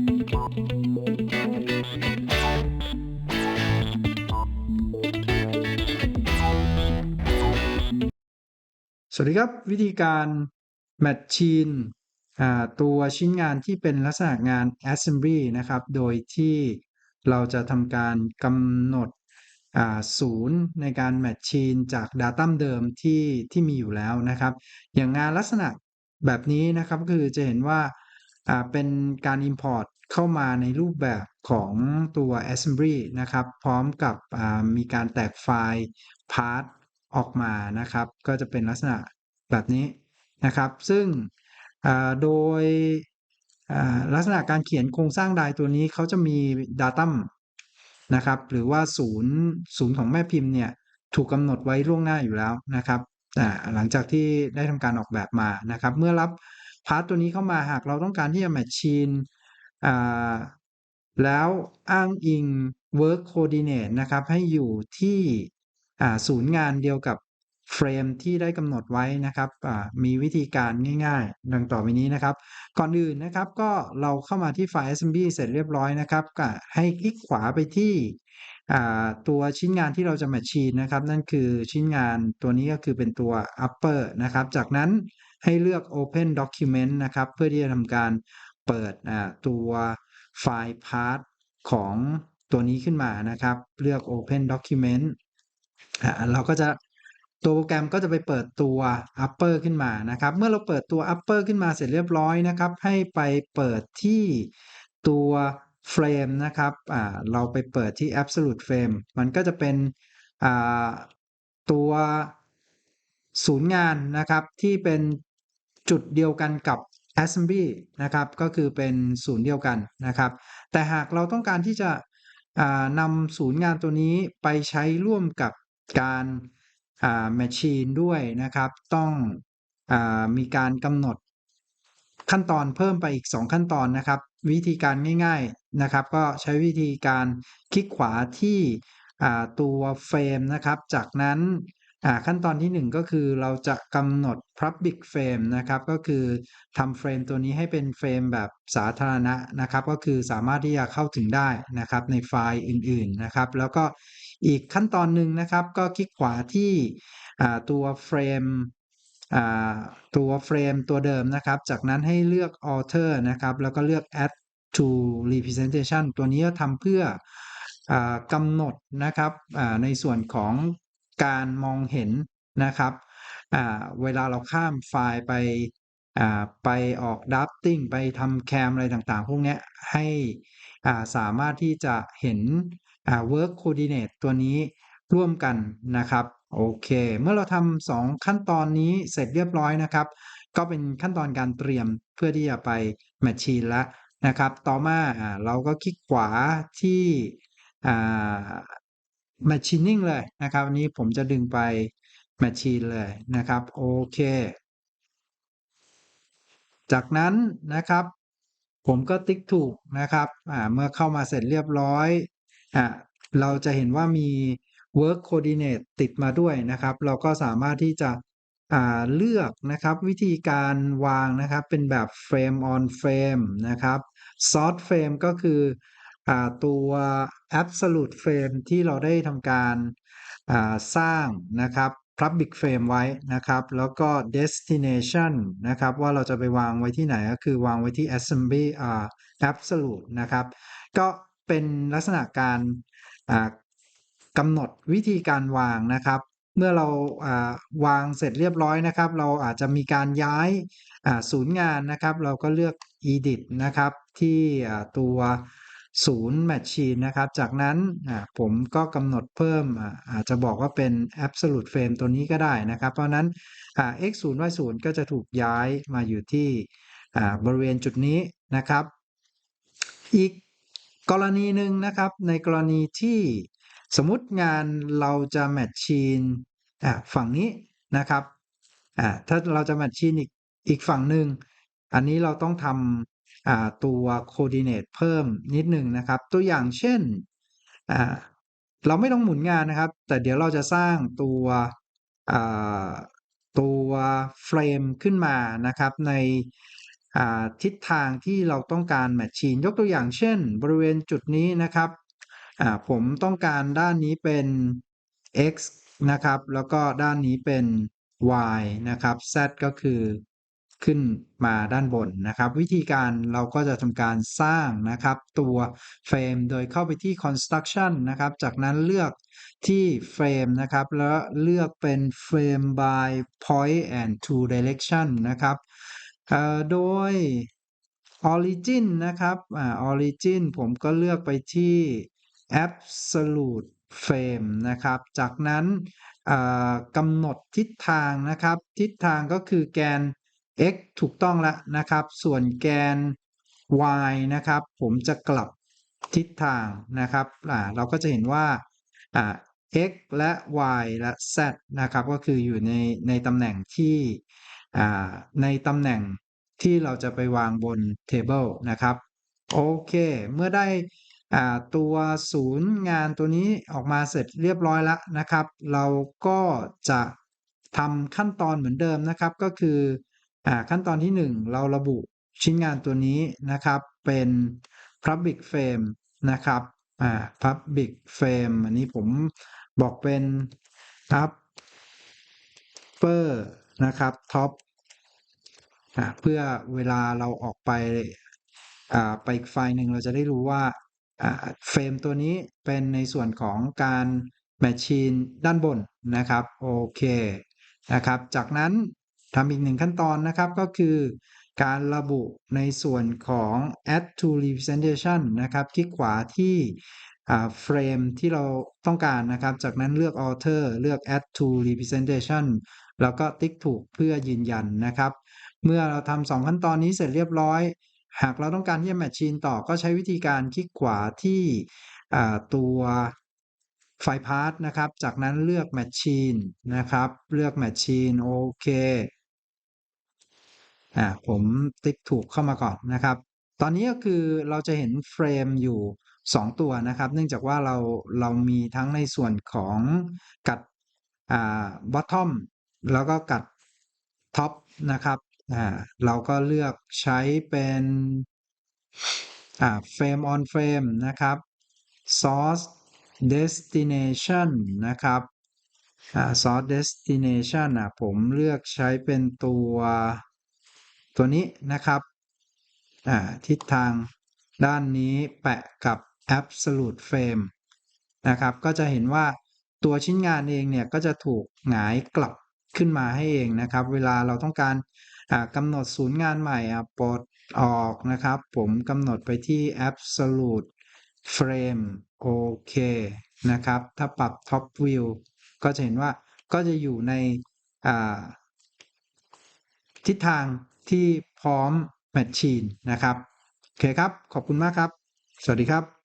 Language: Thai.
สวัสดีครับ วิธีการแมทชีนตัวชิ้นงานที่เป็นลักษณะงาน Assembly นะครับ โดยที่เราจะทำการกำหนดศูนย์ในการแมทชีนจาก Data เดิมที่ที่มีอยู่แล้วนะครับ อย่างงานลักษณะแบบนี้นะครับคือจะเห็นว่า เป็นการ Import เข้ามาในรูปแบบของตัว Assembly นะครับ พร้อมกับมีการแตกไฟล์ Part ออกมานะครับ ก็จะเป็นลักษณะแบบนี้นะครับ ซึ่งโดยลักษณะการเขียนโครงสร้างไดตัวนี้เขาจะมี datum นะครับ หรือว่าศูนย์ศูนย์ของแม่พิมพ์เนี่ยถูกกำหนดไว้ล่วงหน้าอยู่แล้วนะครับหลังจากที่ได้ทำการออกแบบมานะครับ เมื่อรับาร์ตตัวนี้เข้ามาหากเราต้องการที่จะแมทชีนแล้วอ้างอิง work coordinate นะครับ ให้อยู่ที่ศูนย์งานเดียวกับเฟรมที่ได้กำหนดไว้นะครับมีวิธีการง่ายๆ ดังต่อไปนี้นะครับ ก่อนอื่นนะครับก็เราเข้ามาที่ไฟล์ assembly เสร็จเรียบร้อยนะครับก็ให้คลิกขวาไปที่ ตัวชิ้นงานที่เราจะแมชชีนนะครับ นั่นคือชิ้นงานตัวนี้ก็คือเป็นตัว upper นะครับ จากนั้นให้เลือก open document นะครับ เพื่อที่จะทำการเปิดตัวไฟล์ part ของตัวนี้ขึ้นมานะครับ เลือก open document เราก็จะตัวโปรแกรมก็จะไปเปิดตัว upper ขึ้นมานะครับ เมื่อเราเปิดตัว upper ขึ้นมาเสร็จเรียบร้อยนะครับ ให้ไปเปิดที่ตัว frame นะครับเราไปเปิดที่ absolute frame มันก็จะเป็นตัวศูนย์งานนะครับที่เป็นจุดเดียวกันกับ assembly นะครับก็คือเป็นศูนย์เดียวกันนะครับ แต่หากเราต้องการที่จะนำศูนย์งานตัวนี้ไปใช้ร่วมกับการแมชชีนด้วยนะครับ ต้องอมีการกำหนดขั้นตอนเพิ่มไปอีก 2 ขั้นตอนนะครับ วิธีการง่ายๆนะครับ ก็ใช้วิธีการคลิกขวาที่ตัวเฟรมนะครับ จากนั้นขั้นตอนที่ 1 ก็คือเราจะกำหนด Public Frame นะครับ ก็คือทำเฟรมตัวนี้ให้เป็นเฟรมแบบสาธารณะนะครับ ก็คือสามารถที่จะเข้าถึงได้นะครับในไฟล์อื่นๆนะครับ แล้วก็อีกขั้นตอนหนึ่งนะครับ ก็คลิกขวาที่ตัวเฟรม ตัวเฟรมตัวเดิมนะครับ จากนั้นให้เลือก alter นะครับ แล้วก็เลือก add to representation ตัวนี้ทำเพื่อกำหนดนะครับในส่วนของการมองเห็นนะครับเวลาเราข้ามไฟล์ไปไปออกดับติ้งไปทำแคมอะไรต่างๆ พวกนี้ให้สามารถที่จะเห็น work coordinate ตัวนี้ร่วมกันนะครับ โอเค เมื่อเราทำสองขั้นตอนนี้เสร็จเรียบร้อยนะครับ ก็เป็นขั้นตอนการเตรียมเพื่อที่จะไปแมชชีนแล้วนะครับ ต่อมาเราก็คลิกขวาที่แมชชีนิ่งเลยนะครับวันนี้ผมจะดึงไปแมชชีนเลยนะครับ โอเค จากนั้นนะครับ ผมก็ติ๊กถูกนะครับเมื่อเข้ามาเสร็จเรียบร้อยอะเราจะเห็นว่ามี work coordinate ติดมาด้วยนะครับ เราก็สามารถที่จะเลือกนะครับวิธีการวางนะครับเป็นแบบ frame on frame นะครับ sort frame ก็คืออตัว absolute frame ที่เราได้ทำการสร้างนะครับ public frame ไว้นะครับ แล้วก็ destination นะครับ ว่าเราจะไปวางไว้ที่ไหนก็คือวางไว้ที่ assembly absolute นะครับ ก็เป็นลักษณะการ กำหนดวิธีการวางนะครับ เมื่อเราวางเสร็จเรียบร้อยนะครับ เราอาจจะมีการย้ายศูนย์งานนะครับ เราก็เลือก edit นะครับที่ตัวศูนย์แมชชีนนะครับ จากนั้นผมก็กำหนดเพิ่มอาจจะบอกว่าเป็น absolute frame ตัวนี้ก็ได้นะครับ เพราะนั้น x 0 y 0ก็จะถูกย้ายมาอยู่ที่บริเวณจุดนี้นะครับ อีกกรณีหนึ่งนะครับ ในกรณีที่ สมมติงานเราจะแมทชีนฝั่งนี้นะครับถ้าเราจะแมทชีนอีกอีกฝั่งหนึ่งอันนี้เราต้องทำตัว coordinate เพิ่มนิดหนึ่งนะครับ ตัวอย่างเช่นเราไม่ต้องหมุนงานนะครับ แต่เดี๋ยวเราจะสร้างตัวตัวเฟรมขึ้นมานะครับในทิศทางที่เราต้องการแมชชีนยกตัวอย่างเช่น บริเวณจุดนี้นะครับ อ่าผมต้องการด้านนี้เป็น x นะครับ แล้วก็ด้านนี้เป็น y นะครับ z ก็คือขึ้นมาด้านบนนะครับ วิธีการเราก็จะทำการสร้างนะครับ ตัวเฟรมโดยเข้าไปที่ construction นะครับ จากนั้นเลือกที่เฟรมนะครับ แล้วเลือกเป็น frame by point and two direction นะครับโดย origin นะครับ origin ผมก็เลือกไปที่ absolute frame นะครับ จากนั้นกำหนดทิศทางนะครับ ทิศทางก็คือแกน x ถูกต้องแล้วนะครับ ส่วนแกน y นะครับ ผมจะกลับทิศทางนะครับเราก็จะเห็นว่า x และ y และ z นะครับ ก็คืออยู่ในในตำแหน่งที่ในตำแหน่งที่เราจะไปวางบน table นะครับ โอเค เมื่อได้ ตัวศูนย์งานตัวนี้ออกมาเสร็จเรียบร้อยแล้วนะครับ เราก็จะทำขั้นตอนเหมือนเดิมนะครับก็คืออขั้นตอนที่ 1 เราระบุชิ้นงานตัวนี้นะครับเป็น public frame นะครับอ่า public frame อันนี้ผมบอกเป็น upper นะครับ top เพื่อเวลาเราออกไปไปอีกไฟล์หนึ่งเราจะได้รู้ว่า เฟรมตัวนี้เป็นในส่วนของการแมชชีนด้านบนนะครับโอเคนะครับจากนั้นทำอีกหนึ่งขั้นตอนนะครับก็คือการระบุในส่วนของ add to representation นะครับ คลิกขวาที่เฟรมที่เราต้องการนะครับ จากนั้นเลือก alter เลือก add to representation แล้วก็ติ๊กถูกเพื่อยืนยันนะครับ เมื่อเราทำสองขั้นตอนนี้เสร็จเรียบร้อย หากเราต้องการที่จะแมชชีนต่อก็ใช้วิธีการคลิกขวาที่ตัวไฟล์พาร์ทนะครับ จากนั้นเลือกแมชชีนนะครับ เลือกแมชชีนโอเคอ่าผมติ๊กถูกเข้ามาก่อนนะครับ ตอนนี้ก็คือเราจะเห็นเฟรมอยู่ 2 ตัวนะครับ เนื่องจากว่าเราเรามีทั้งในส่วนของกัดอ่า bottom แล้วก็กัด top นะครับ อ่าเราก็เลือกใช้เป็นอ่า frame on frame นะครับ source destination นะครับอ่า source destination อะผมเลือกใช้เป็นตัวตัวนี้นะครับอ่าทิศทางด้านนี้แปะกับ absolute frame นะครับ ก็จะเห็นว่าตัวชิ้นงานเองเนี่ยก็จะถูกหงายกลับขึ้นมาให้เองนะครับ เวลาเราต้องการ กำหนดศูนย์งานใหม่ปลดออกนะครับ ผมกำหนดไปที่ absolute frame โอเคนะครับ ถ้าปรับ top view ก็จะเห็นว่าก็จะอยู่ในทิศทางที่พร้อมแมชชีนนะครับ โอเคครับ ขอบคุณมากครับ สวัสดีครับ